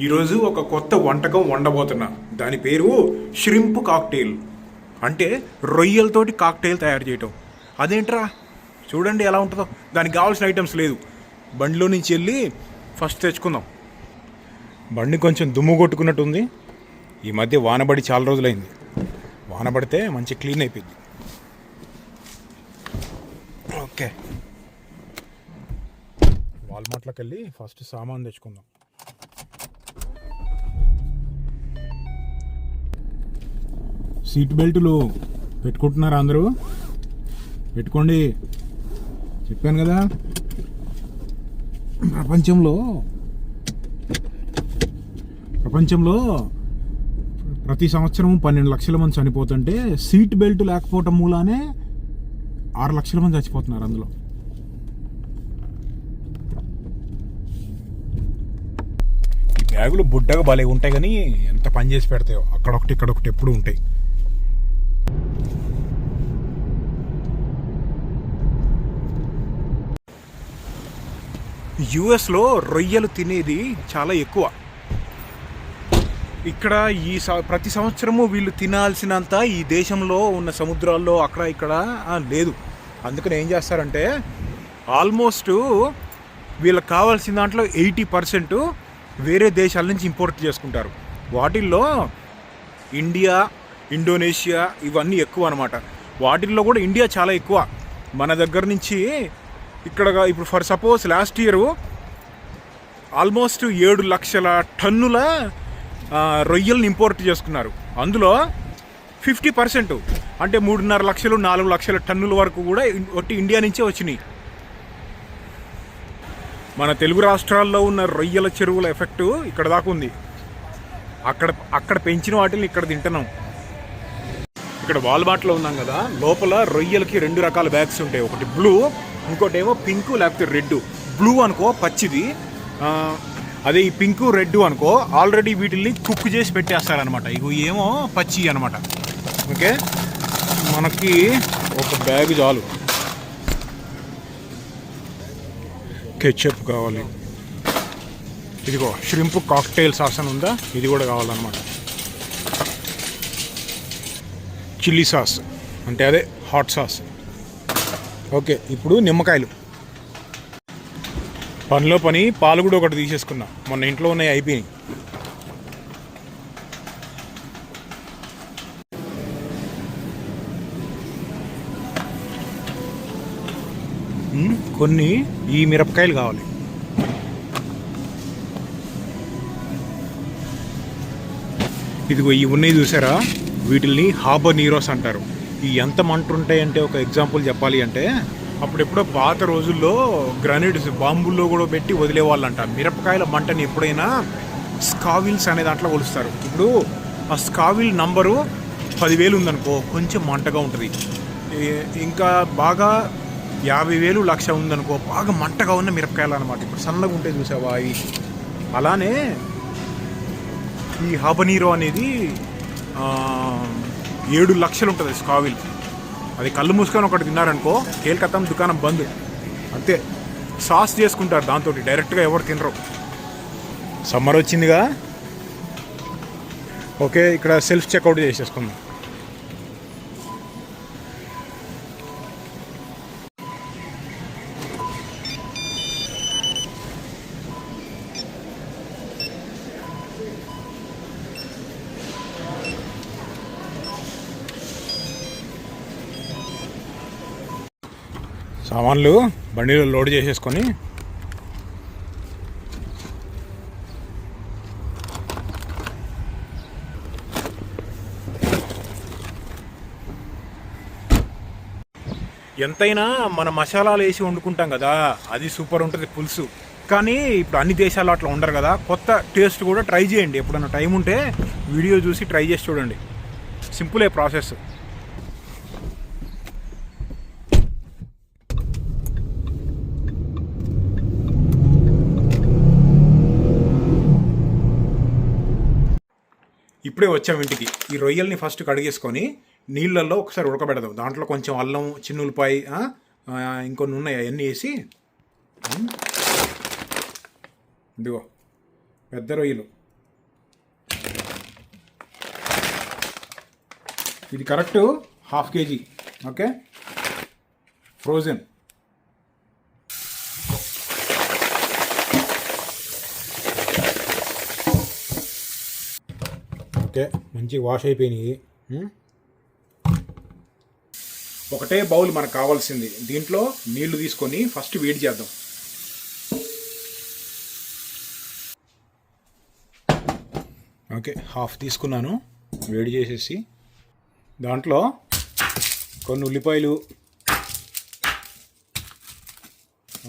ఈరోజు ఒక కొత్త వంటకం వండబోతున్నా. దాని పేరు ష్రింప్ కాక్టెయిల్ అంటే రొయ్యలతోటి కాక్టెయిల్ తయారు చేయటం. అదేంట్రా? చూడండి ఎలా ఉంటుందో. దానికి కావాల్సిన ఐటమ్స్ లేదు. బండిలో నుంచి వెళ్ళి ఫస్ట్ తెచ్చుకుందాం. బండి కొంచెం దుమ్ము కొట్టుకున్నట్టుంది. ఈ మధ్య వానబడి చాలా రోజులైంది. వానబడితే మంచి క్లీన్ అయిపోయింది. ఓకే. వాల్మార్ట్లోకి వెళ్ళి ఫస్ట్ సామాన్ తెచ్చుకుందాం. సీట్ బెల్టులు పెట్టుకుంటున్నారు అందరూ. పెట్టుకోండి. చెప్పాను కదా. ప్రపంచంలో ప్రపంచంలో ప్రతి సంవత్సరం పన్నెండు లక్షల మంది చనిపోతుంటే సీట్ బెల్ట్ లేకపోవటం మూలానే ఆరు లక్షల మంది చచ్చిపోతున్నారు అందులో. ఈ బ్యాగులు బుడ్డగా భలే ఉంటాయి కానీ ఎంత పని చేసి పెడతాయో. అక్కడొకటి ఇక్కడొకటి ఎప్పుడు ఉంటాయి. యుఎస్లో రొయ్యలు తినేది చాలా ఎక్కువ. ఇక్కడ ఈ స- ప్రతి సంవత్సరము వీళ్ళు తినాల్సినంత ఈ దేశంలో ఉన్న సముద్రాల్లో అక్కడ ఇక్కడ లేదు. అందుకని ఏం చేస్తారంటే ఆల్మోస్ట్ వీళ్ళకి కావాల్సిన దాంట్లో ఎయిటీ పర్సెంట్ వేరే దేశాల నుంచి ఇంపోర్ట్ చేసుకుంటారు. వాటిల్లో ఇండియా ఇండోనేషియా ఇవన్నీ ఎక్కువ అనమాట వాటిల్లో కూడా ఇండియా చాలా ఎక్కువ. మన దగ్గర నుంచి ఇక్కడ ఇప్పుడు for suppose last year almost ఏడు లక్షల టన్నుల రొయ్యలను ఇంపోర్ట్ చేసుకున్నారు. అందులో ఫిఫ్టీ పర్సెంట్ అంటే మూడున్నర లక్షలు నాలుగు లక్షల టన్నుల వరకు కూడా ఒట్టి ఇండియా నుంచే వచ్చినాయి. మన తెలుగు రాష్ట్రాల్లో ఉన్న రొయ్యల చెరువుల ఎఫెక్ట్ ఇక్కడ దాకా ఉంది. అక్కడ అక్కడ పెంచిన వాటిని ఇక్కడ తింటున్నాం. ఇక్కడ వాల్మార్ట్లో ఉన్నాం కదా లోపల రొయ్యలకి రెండు రకాల బ్యాగ్స్ ఉంటాయి. ఒకటి బ్లూ ఇంకోటి ఏమో పింక్ లేకపోతే రెడ్ బ్లూ అనుకో పచ్చిది. అదే ఈ పింక్ రెడ్ అనుకో ఆల్రెడీ వీటిల్ని కుక్ చేసి పెట్టేస్తారనమాట ఇగో ఏమో పచ్చి అనమాట ఓకే? మనకి ఒక బ్యాగ్ చాలు. కెచప్ కావాలి. ఇదిగో ష్రింప్ కాక్టైల్ సాస్ అని ఉందా? ఇది కూడా కావాలన్నమాట. Chilli sauce. అంటే అదే హాట్ సాస్. ఓకే ఇప్పుడు నిమ్మకాయలు. పనిలో పని పాలు కూడా ఒకటి తీసేసుకున్నా. మొన్న ఇంట్లో ఉన్నాయి అయిపోయినాయి. కొన్ని ఈ మిరపకాయలు కావాలి. ఇదిగో ఈ ఉన్నాయి చూసారా? వీటిల్ని హాబర్ నీరోస్ అంటారు. ఈ ఎంత మంట ఉంటాయంటే ఒక ఎగ్జాంపుల్ చెప్పాలి అంటే అప్పుడెప్పుడో పాత రోజుల్లో గ్రనేడ్స్ బాంబుల్లో కూడా పెట్టి వదిలేవాళ్ళంట. మిరపకాయల మంటని ఎప్పుడైనా స్కావిల్స్ అనే దాంట్లో కొలుస్తారు. ఇప్పుడు ఆ స్కావిల్ నంబరు పదివేలు ఉందనుకో కొంచెం మంటగా ఉంటుంది. ఇంకా బాగా యాభై వేలు లక్ష ఉందనుకో బాగా మంటగా ఉన్న మిరపకాయలు అనమాట ఇప్పుడు సన్నగా ఉంటే చూసావా అవి. అలానే ఈ హాబనీరో అనేది ఏడు లక్షలు ఉంటుంది స్కావిల్. అది కళ్ళు మూసుకొని ఒకటి తిన్నారనుకో కేల్కత్తం దుకాణం బంద్. అంతే. సాస్ చేసుకుంటారు దాంతో డైరెక్ట్గా ఎవరు తినరు. సమ్మర్ వచ్చిందిగా. ఓకే ఇక్కడ సెల్ఫ్ చెక్అవుట్ చేసేసుకుందాం. సామాన్లు బండిలో లోడ్ చేసేసుకొని ఎంతైనా మన మసాలాలు వేసి వండుకుంటాం కదా అది సూపర్ ఉంటుంది పులుసు. కానీ ఇప్పుడు అన్ని దేశాల్లో అట్లా ఉండరు కదా కొత్త టేస్ట్ కూడా ట్రై చేయండి. ఎప్పుడన్నా టైం ఉంటే వీడియో చూసి ట్రై చేసి చూడండి. సింపులే ప్రాసెస్. ఇప్పుడే వచ్చాం ఇంటికి. ఈ రొయ్యల్ని ఫస్ట్ కడిగేసుకొని నీళ్ళల్లో ఒకసారి ఉడకబెడదాం. దాంట్లో కొంచెం అల్లం చిన్నులపాయి ఇంకొన్ని ఉన్నాయి. అవన్నీ వేసి ఇదిగో పెద్ద రొయ్యలు. ఇది correct half KG. Okay? Frozen. Okay మంచి వాష్ అయిపోయినాయి. ఒకటే బౌల్ మనకు కావాల్సింది. దీంట్లో నీళ్ళు తీసుకొని ఫస్ట్ వేడి చేద్దాం. ఓకే హాఫ్ తీసుకున్నాను. వేడి చేసేసి దాంట్లో కొన్ని ఉల్లిపాయలు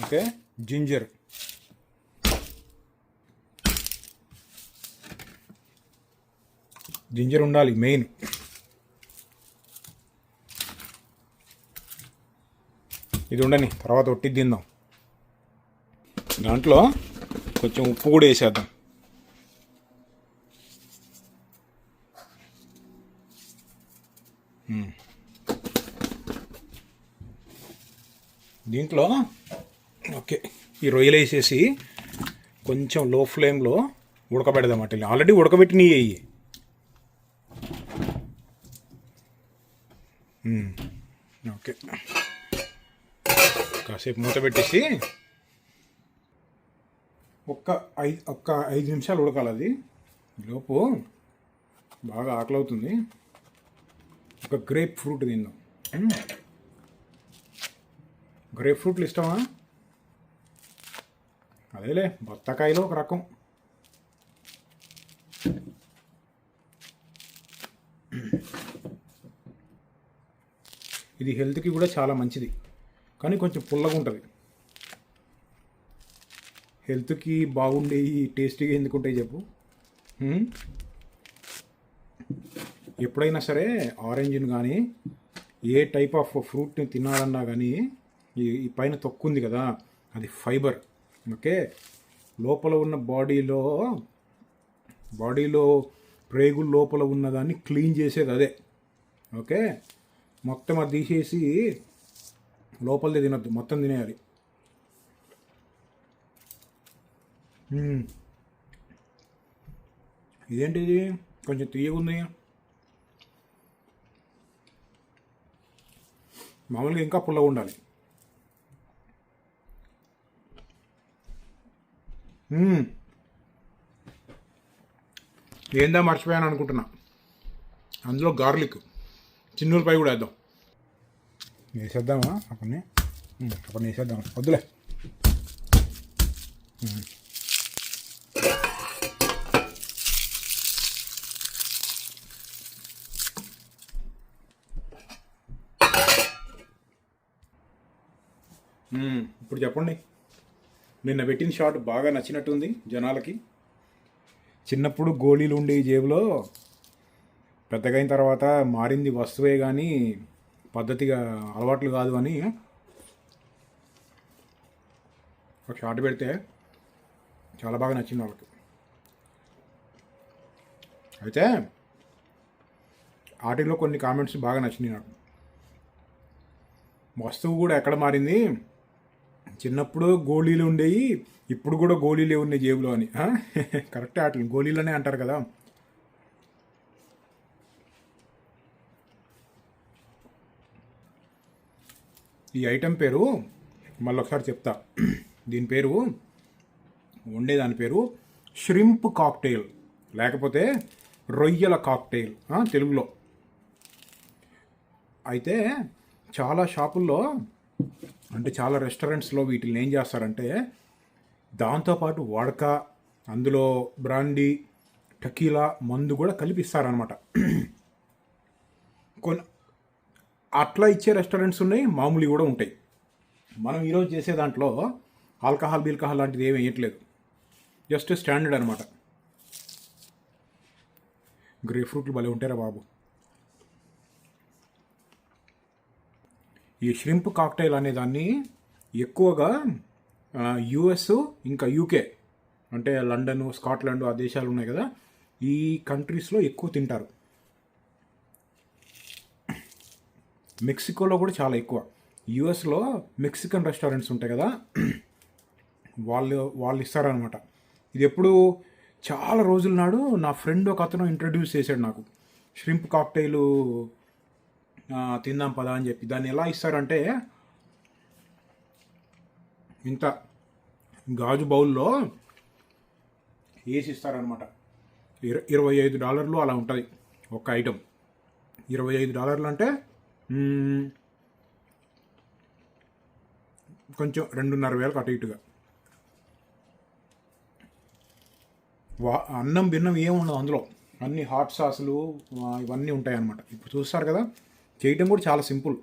ఓకే జింజర్. జింజర్ ఉండాలి మెయిన్. ఇది ఉండని తర్వాత ఒట్టి తిందాం. దాంట్లో కొంచెం ఉప్పు కూడా వేసేద్దాం. దీంట్లో ఓకే ఈ రొయ్యలు వేసేసి కొంచెం లో ఫ్లేమ్లో ఉడకబెడదాం అట్లా. ఆల్రెడీ ఉడకబెట్టినవి అయ్యి ఓకే. కాసేపు మూత పెట్టేసి ఒక్క ఐదు ఒక్క ఐదు నిమిషాలు ఉడకాలి అది. లోపు బాగా ఆకలి అవుతుంది ఒక గ్రేప్ ఫ్రూట్ తిందాం. గ్రేప్ ఫ్రూట్లు ఇష్టమా? అదేలే బత్తాకాయలో ఒక రకం. ఇది హెల్త్కి కూడా చాలా మంచిది. కానీ కొంచెం పుల్లగా ఉంటుంది. హెల్త్కి బాగుండేవి టేస్టీగా ఎందుకు చెప్పు. ఎప్పుడైనా సరే ఆరెంజ్ని కానీ ఏ టైప్ ఆఫ్ ఫ్రూట్ని తినాలన్నా కానీ ఈ ఈ పైన తొక్కు ఉంది కదా అది ఫైబర్. ఓకే? లోపల ఉన్న బాడీలో బాడీలో ప్రేగుల లోపల ఉన్నదాన్ని క్లీన్ చేసేది అదే. ఓకే? మొత్తం అది తీసేసి లోపలదే తినద్దు. మొత్తం తినేయాలి. ఇదేంటిది? కొంచెం తీయగుంది మామూలుగా ఇంకా పుల్లగా ఉండాలి. ఏందా మర్చిపోయాను అనుకుంటున్నా. అందులో గార్లిక్. చిన్నూరుపై కూడా వేద్దాం. వేసేద్దామా? అక్కడనే? అక్కడ వేసేద్దాం. వద్దులే. ఇప్పుడు చెప్పండి. నిన్న పెట్టిన షాట్ బాగా నచ్చినట్టుంది జనాలకి. చిన్నప్పుడు గోళీలు ఉండే జేబులో పెద్దగా అయిన తర్వాత మారింది వస్తువే కానీ పద్ధతిగా అలవాట్లు కాదు అని ఒక షాట్ పెడితే చాలా బాగా నచ్చింది వాళ్ళకి. అయితే వాటిలో కొన్ని కామెంట్స్ బాగా నచ్చినాయి నాకు. వస్తువు కూడా ఎక్కడ మారింది? చిన్నప్పుడు గోళీలు ఉండేవి ఇప్పుడు కూడా గోళీలే ఉన్నాయి జేబులో అని. కరెక్ట్ ఆటలు వాటిని గోళీలనే అంటారు కదా. ఈ ఐటెం పేరు మళ్ళీ ఒకసారి చెప్తా. దీని పేరు వండేదాని పేరు ష్రింప్ కాక్టైల్ లేకపోతే రొయ్యల కాక్టైల్ తెలుగులో. అయితే చాలా షాపుల్లో అంటే చాలా రెస్టారెంట్స్లో వీటిని ఏం చేస్తారంటే దాంతోపాటు వడక అందులో బ్రాండీ టకీలా మందు కూడా కలిపిస్తారనమాట కొన్ని అట్లా ఇచ్చే రెస్టారెంట్స్ ఉన్నాయి మామూలు కూడా ఉంటాయి. మనం ఈరోజు చేసే దాంట్లో ఆల్కహాల్ బీల్కహాల్ లాంటిది ఏమి వేయట్లేదు. జస్ట్ స్టాండర్డ్ అనమాట గ్రే ఫ్రూట్లు భలే ఉంటారా బాబు. ఈ ష్రింప్ కాక్టైల్ అనే దాన్ని ఎక్కువగా యుఎస్ ఇంకా యూకే అంటే లండన్ స్కాట్లాండ్ ఆ దేశాలు ఉన్నాయి కదా ఈ కంట్రీస్లో ఎక్కువ తింటారు. మెక్సికోలో కూడా చాలా ఎక్కువ. యుఎస్లో మెక్సికన్ రెస్టారెంట్స్ ఉంటాయి కదా వాళ్ళు వాళ్ళు ఇస్తారనమాట ఇది ఎప్పుడు చాలా రోజుల నాడు నా ఫ్రెండ్ ఒక అతను ఇంట్రడ్యూస్ చేశాడు నాకు. ష్రింప్ కాక్టైలు తిందాం పదా అని చెప్పి. దాన్ని ఎలా ఇస్తారంటే ఇంత గాజు బౌల్లో వేసి ఇస్తారనమాట ఇర ఇరవై ఐదు డాలర్లు అలా ఉంటుంది ఒక ఐటెం ఇరవై ఐదు డాలర్లు అంటే కొంచెం రెండున్నర వేలకు అటు ఇటుగా. వా అన్నం భిన్నం ఏముండదు అందులో. అన్ని హాట్ సాసులు ఇవన్నీ ఉంటాయి అన్నమాట ఇప్పుడు చూస్తారు కదా చేయటం కూడా చాలా సింపుల్.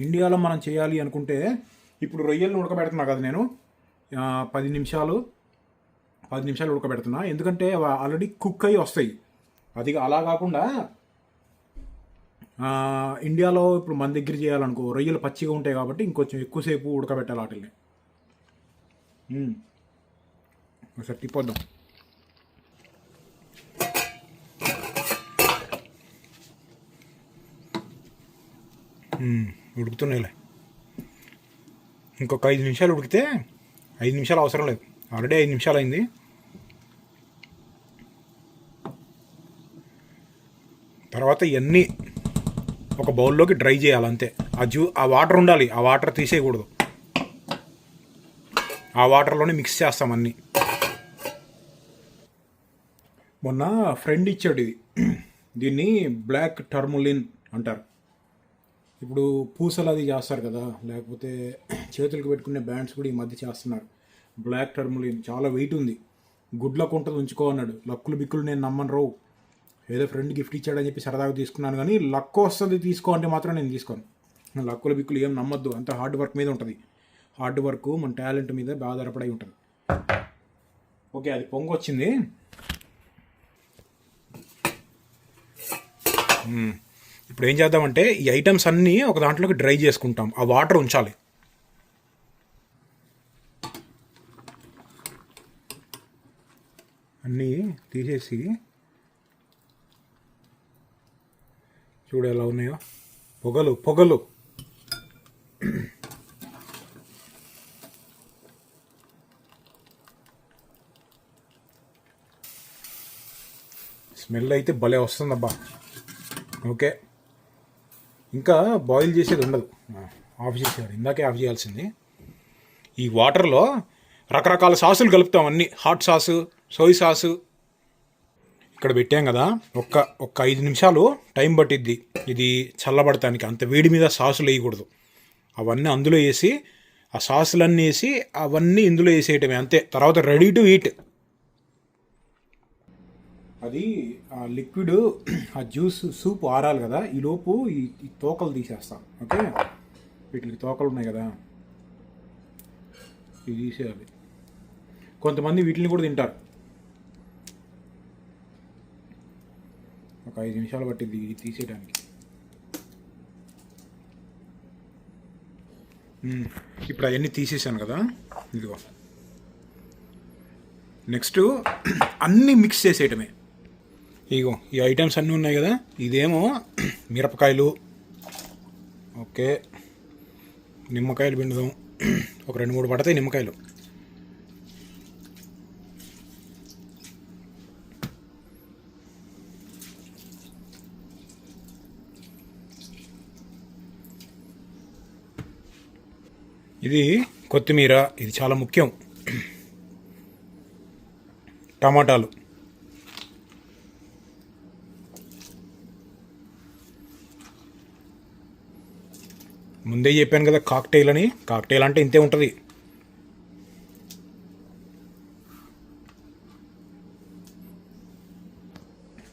ఇండియాలో మనం చేయాలి అనుకుంటే ఇప్పుడు రొయ్యలను ఉడకబెడుతున్నా కదా నేను పది నిమిషాలు పది నిమిషాలు ఉడకబెడుతున్నా. ఎందుకంటే ఆల్రెడీ కుక్ అయ్యి వస్తాయి. అది అలా కాకుండా ఇండియాలో ఇప్పుడు మన దగ్గర చేయాలనుకో రొయ్యలు పచ్చిగా ఉంటాయి కాబట్టి ఇంకొంచెం ఎక్కువసేపు ఉడకబెట్టాలి వాటిని ఒకసారి తిప్పొద్దాం. ఉడుకుతున్నాయిలే. ఇంకొక ఐదు నిమిషాలు ఉడికితే ఐదు నిమిషాలు అవసరం లేదు. ఆల్రెడీ ఐదు నిమిషాలు అయింది. తర్వాత ఇవన్నీ ఒక బౌల్లోకి డ్రై చేయాలి అంతే. ఆ జ్యూ ఆ వాటర్ ఉండాలి. ఆ వాటర్ తీసేయకూడదు. ఆ వాటర్లోనే మిక్స్ చేస్తాం అన్నీ. మొన్న ఫ్రెండ్ ఇచ్చాడు ఇది. దీన్ని బ్లాక్ టర్ములిన్ అంటారు. ఇప్పుడు పూసలు అది చేస్తారు కదా. లేకపోతే చేతులకు పెట్టుకునే బ్యాండ్స్ కూడా ఈ మధ్య చేస్తున్నారు. బ్లాక్ టర్ములిన్ చాలా వెయిట్ ఉంది. గుడ్లకు ఉంటుంది ఉంచుకో అన్నాడు. లక్కులు బిక్కులు నేను నమ్మను రావు ఏదో ఫ్రెండ్ గిఫ్ట్ ఇచ్చాడని చెప్పి సరదాగా తీసుకున్నాను కానీ లక్ వస్తుంది తీసుకో అంటే మాత్రం నేను తీసుకోను. లక్కుల బిక్కులు ఏం నమ్మద్దు. అంత హార్డ్ వర్క్ మీద ఉంటుంది. హార్డ్ వర్క్ మన టాలెంట్ మీద బాగా ఆధారపడి ఉంటుంది. ఓకే అది పొంగు వచ్చింది ఇప్పుడు ఏం చేద్దామంటే ఈ ఐటమ్స్ అన్నీ ఒక దాంట్లోకి డ్రై చేసుకుంటాం. ఆ వాటర్ ఉంచాలి. అన్నీ తీసేసి చూడు ఎలా ఉన్నాయో. పొగలు పొగలు. స్మెల్ అయితే భలే వస్తుందబ్బా. ఓకే. ఇంకా బాయిల్ చేసేది ఉండదు. ఆఫ్ చేసేవారు ఇందాకే ఆఫ్ చేయాల్సింది. ఈ వాటర్లో రకరకాల సాసులు కలుపుతాం అన్నీ. హాట్ సాసు సోయ్ సాసు ఇక్కడ పెట్టాం కదా ఒక్క ఒక్క ఐదు నిమిషాలు టైం పట్టిద్ది. ఇది చల్లబడటానికి అంత వేడి మీద సాసులు వేయకూడదు. అవన్నీ అందులో వేసి ఆ సాసులన్నీ వేసి అవన్నీ ఇందులో వేసేయటమే. అంతే. తర్వాత రెడీ టు ఈట్. అది ఆ లిక్విడ్ ఆ జ్యూస్ సూప్ ఆరాలి కదా. ఈ లోపు ఈ ఈ తోకలు తీసేస్తాం. ఓకే? వీటికి తోకలు ఉన్నాయి కదా. ఇవి తీసేయాలి. కొంతమంది వీటిని కూడా తింటారు. ఒక ఐదు నిమిషాలు పట్టింది ఇది తీసేయడానికి. ఇప్పుడు అవన్నీ తీసేసాను కదా ఇదిగో. నెక్స్ట్ అన్నీ మిక్స్ చేసేయటమే. ఇగో ఈ ఐటమ్స్ అన్నీ ఉన్నాయి కదా ఇదేమో మిరపకాయలు. ఓకే. నిమ్మకాయలు పిండుదాం. ఒక రెండు మూడు పడతాయి నిమ్మకాయలు. ఇది కొత్తిమీర ఇది చాలా ముఖ్యం. టమాటాలు. ముందే చెప్పాను కదా కాక్టైల్ అని. కాక్టైల్ అంటే ఇంతే ఉంటుంది.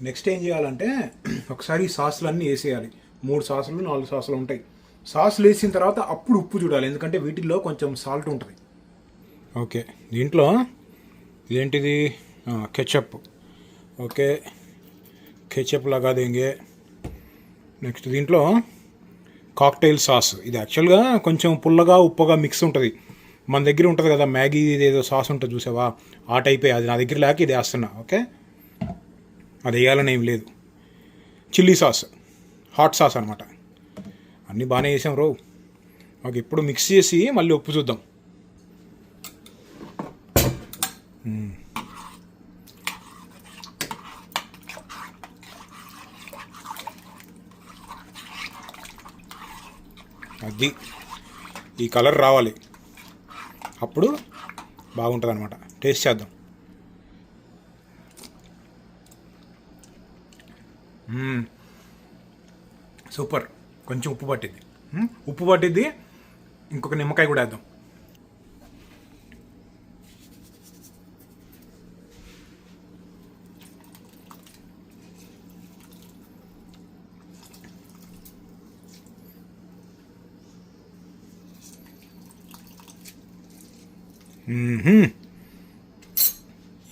నెక్స్ట్ ఏం చేయాలంటే ఒకసారి సాసులు అన్నీ వేసేయాలి. మూడు సాసులు నాలుగు సాసులు ఉంటాయి. సాస్ వేసిన తర్వాత అప్పుడు ఉప్పు చూడాలి. ఎందుకంటే వీటిల్లో కొంచెం సాల్ట్ ఉంటుంది. ఓకే. దీంట్లో ఇదేంటిది? Ketchup okay. కెచప్ లగా దేంగే. నెక్స్ట్ దీంట్లో కాక్టైల్ సాస్ ఇది యాక్చువల్గా కొంచెం పుల్లగా ఉప్పుగా మిక్స్ ఉంటుంది. మన దగ్గర ఉంటుంది కదా మ్యాగీ ఏదో సాస్ ఉంటుంది చూసావా? ఆ టైపే. అది నా దగ్గర లేక ఇది వేస్తున్నా. ఓకే? అది వేయాలని ఏం లేదు. చిల్లీ సాస్ హాట్ సాస్ అనమాట అన్నీ బాగానే చేసాం రో. మాకు ఇప్పుడు మిక్స్ చేసి మళ్ళీ ఉప్పు చూద్దాం. అది ఈ కలర్ రావాలి. అప్పుడు బాగుంటుంది అనమాట టేస్ట్ చేద్దాం. సూపర్. కొంచెం ఉప్పు పట్టిద్ది. ఉప్పు పట్టిద్ది. ఇంకొక నిమ్మకాయ కూడా వేద్దాం.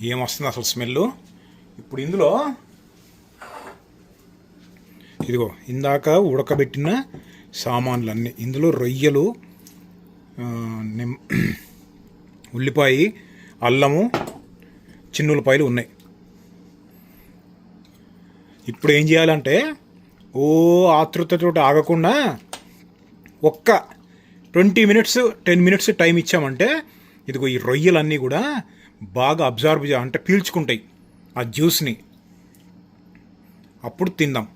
ఏమొస్తుంది అసలు స్మెల్ ఇప్పుడు ఇందులో ఇదిగో ఇందాక ఉడకబెట్టిన సామాన్లన్నీ ఇందులో రొయ్యలు నిమ్ ఉల్లిపాయ అల్లము చిన్నులపాయలు ఉన్నాయి. ఇప్పుడు ఏం చేయాలంటే ఓ ఆతృతతో ఆగకుండా ఒక్క twenty minutes ten minutes time ఇచ్చామంటే ఇదిగో ఈ రొయ్యలన్నీ కూడా బాగా అబ్జర్వ్ చే అంటే పీల్చుకుంటాయి ఆ జ్యూస్ని. అప్పుడు తిందాం.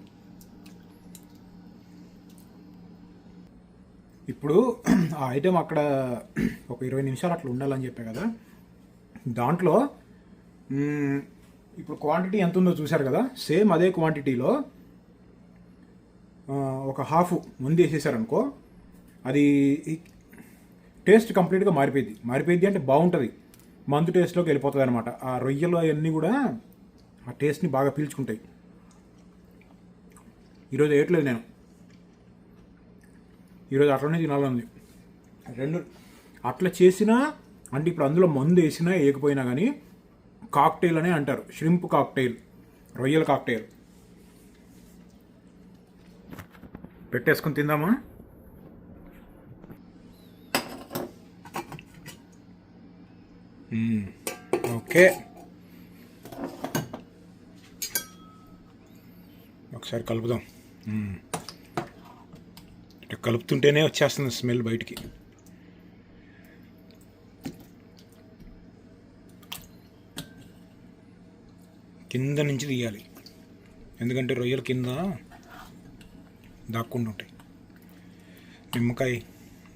ఇప్పుడు ఆ ఐటెం అక్కడ ఒక ఇరవై నిమిషాలు అట్లా ఉండాలని చెప్పే కదా. దాంట్లో ఇప్పుడు క్వాంటిటీ ఎంత ఉందో చూశారు కదా? సేమ్ అదే క్వాంటిటీలో ఒక హాఫ్ ముందు వేసేసారనుకో అది టేస్ట్ కంప్లీట్గా మారిపోయింది. మారిపోయింది అంటే బాగుంటుంది. మందు టేస్ట్లోకి వెళ్ళిపోతుంది అనమాట ఆ రొయ్యలు అవన్నీ కూడా ఆ టేస్ట్ని బాగా పీల్చుకుంటాయి. ఈరోజు వేయట్లేదు నేను. ఈరోజు అట్లనే తినాలని రెండు అట్లా చేసినా అంటే ఇప్పుడు అందులో మందు వేసినా వేయకపోయినా కానీ కాక్టైల్ అనే అంటారు. ష్రింప్ కాక్టైల్ రొయ్యల కాక్టైల్. పెట్టేసుకుని తిందామా? ఓకే. ఒకసారి కలుపుదాం. కలుపుతుంటేనే వచ్చేస్తుంది స్మెల్ బయటికి. కింద నుంచి తీయాలి. ఎందుకంటే రొయ్యలు కింద దాక్కుండా ఉంటాయి. నిమ్మకాయ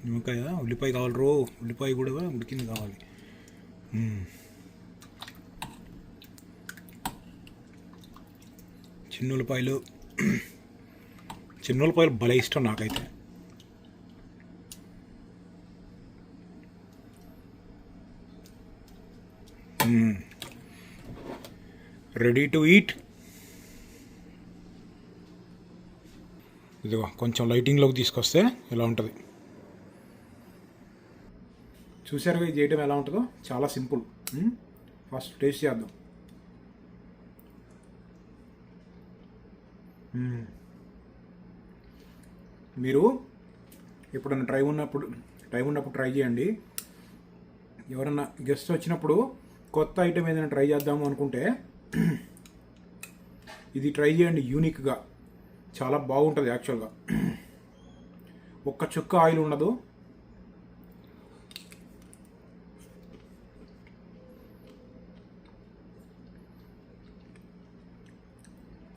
నిమ్మకాయ ఉల్లిపాయ కావాలి రో ఉల్లిపాయ కూడా ఉడికింది కావాలి. చిన్న ఉల్లిపాయలు చిన్న ఉల్లిపాయలు భలే ఇష్టం నాకైతే. రెడీ టు ఈట్ ఇదిగో కొంచెం లైటింగ్లోకి తీసుకొస్తే ఇలా ఉంటుంది? చూసారు ఇది చేయడం ఎలా ఉంటుందో? చాలా సింపుల్ ఫస్ట్ టేస్ట్ చేద్దాం. Hmm. మీరు ఎప్పుడన్నా ట్రై ఉన్నప్పుడు టైం ఉన్నప్పుడు ట్రై చేయండి. ఎవరన్నా గెస్ట్ వచ్చినప్పుడు కొత్త ఐటెం ఏదైనా ట్రై చేద్దాము అనుకుంటే ఇది ట్రై చేయండి యూనిక్గా చాలా బాగుంటుంది యాక్చువల్గా ఒక్క చుక్క ఆయిల్ ఉండదు.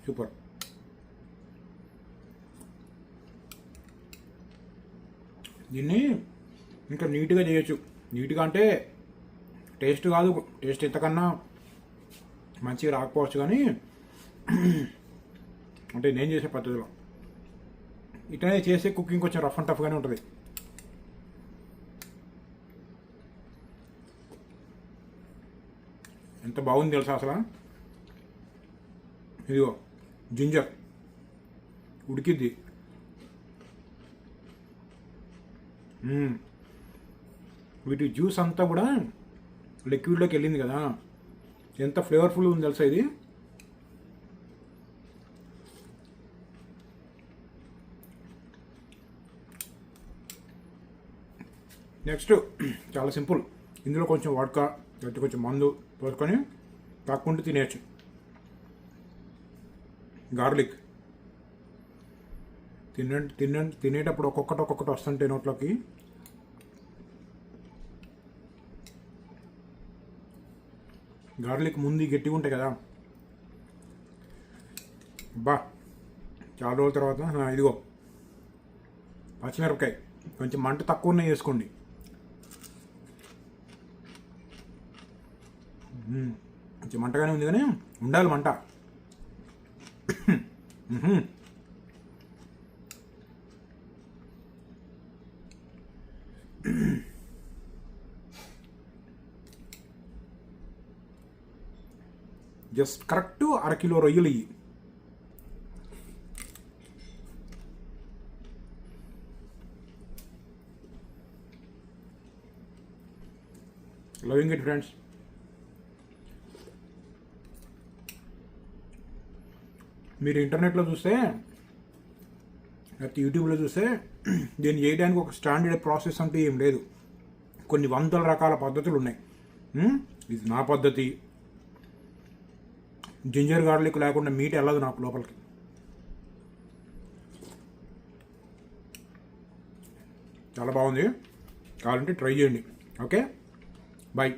సూపర్ దీన్ని ఇంకా నీట్గా చేయొచ్చు. నీట్గా అంటే టేస్ట్ కాదు టేస్ట్ ఎంతకన్నా మంచిగా రాకపోవచ్చు కానీ అంటే నేను చేసే పద్ధతిలో. ఇట్లనే చేసే కుకింగ్ కొంచెం రఫ్ అండ్ టఫ్గానే ఉంటుంది. ఎంత బాగుంది తెలుసా అసలు? ఇదిగో జింజర్. ఉడికిద్ది. వీటి జ్యూస్ అంతా కూడా లిక్విడ్లోకి వెళ్ళింది కదా. ఎంత ఫ్లేవర్ఫుల్ ఉంది తెలుసా ఇది? నెక్స్ట్ చాలా సింపుల్ ఇందులో కొంచెం వాడ్కా లేకపోతే కొంచెం మందు పోసుకొని తాక్కుంటూ తినేయచ్చు. గార్లిక్ తిన తిన తినేటప్పుడు ఒక్కొక్కటి ఒక్కొక్కటి వస్తుంటే నోట్లోకి. గార్లిక్ ముందు గట్టిగా ఉంటాయి కదా. బా చాలా రోజుల తర్వాత ఇదిగో. పచ్చిమిరపకాయ. కొంచెం మంట తక్కువ ఉన్నాయి వేసుకోండి కొంచెం మంటగానే ఉంది కానీ ఉండాలి మంట. జస్ట్ కరెక్ట్ అరకిలో రొయ్యలు ఇవి లవింగ్ ఇట్ ఫ్రెండ్స్ మీరు ఇంటర్నెట్లో చూస్తే లేకపోతే యూట్యూబ్లో చూస్తే దీన్ని చేయడానికి ఒక స్టాండర్డ్ ప్రాసెస్ అంటూ ఏం లేదు. కొన్ని వందల రకాల పద్ధతులు ఉన్నాయి. Hmm? ఇది నా పద్ధతి. జింజర్ గార్లిక్ లేకుండా మీట్ వెళ్ళదు నాకు లోపలికి. చాలా బాగుంది. కావాలంటే ట్రై చేయండి. ఓకే? బాయ్